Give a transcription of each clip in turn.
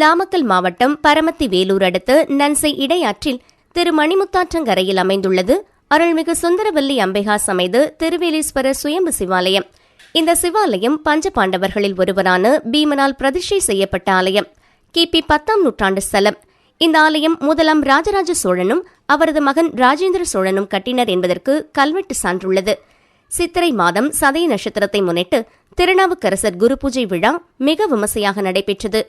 நாமக்கல் மாவட்டம் பரமத்தி வேலூர் அடுத்த நன்சை இடையாற்றில் திரு மணிமுத்தாற்றங்கரையில் அமைந்துள்ளது அருள்மிகு சுந்தரவல்லி அம்பிகா சமைது திருவேலீஸ்வரர் சுயம்பு சிவாலயம். இந்த சிவாலயம் பஞ்ச பாண்டவர்களில் ஒருவரான பீமனால் பிரதிஷ்டை செய்யப்பட்ட ஆலயம். கிபி பத்தாம் நூற்றாண்டு ஸ்தலம் இந்த ஆலயம் முதலாம் ராஜராஜ சோழனும் அவரது மகன் ராஜேந்திர சோழனும் கட்டினர் என்பதற்கு கல்வெட்டு சான்றுள்ளது. சித்திரை மாதம் சதய நட்சத்திரத்தை முன்னிட்டு திருநாவுக்கரசர் குரு பூஜை விழா மிக விமர்சையாக நடைபெற்றது.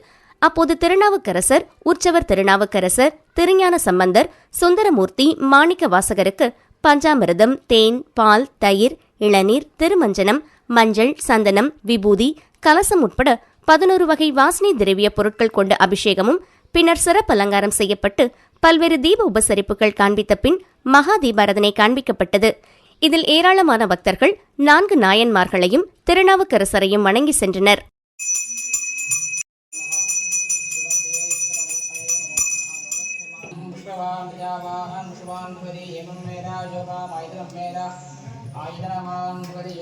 அப்போது திருநாவுக்கரசர் உற்சவர் திருநாவுக்கரசர் திருஞான சம்பந்தர் சுந்தரமூர்த்தி மாணிக்க வாசகருக்கு பஞ்சாமிரதம் தேன் பால் தயிர் இளநீர் திருமஞ்சனம் மஞ்சள் சந்தனம் விபூதி கலசம் உட்பட பதினோரு வகை வாசனை திரவிய பொருட்கள் கொண்ட அபிஷேகமும் பின்னர் சிறப்பு அலங்காரம் செய்யப்பட்டு பல்வேறு தீப உபசரிப்புகள் காண்பித்த பின் மகா தீபாரதனை காண்பிக்கப்பட்டது. இதில் ஏராளமான பக்தர்கள் நான்கு நாயன்மார்களையும் திருநாவுக்கரசரையும் வணங்கி சென்றனர். விஷ்ணவான் பிரஜாவாகன் விஷுவான் பரி எமம் மேரா யோகாம் ஆயுதம் மேரா ஆயுதனமான் பரி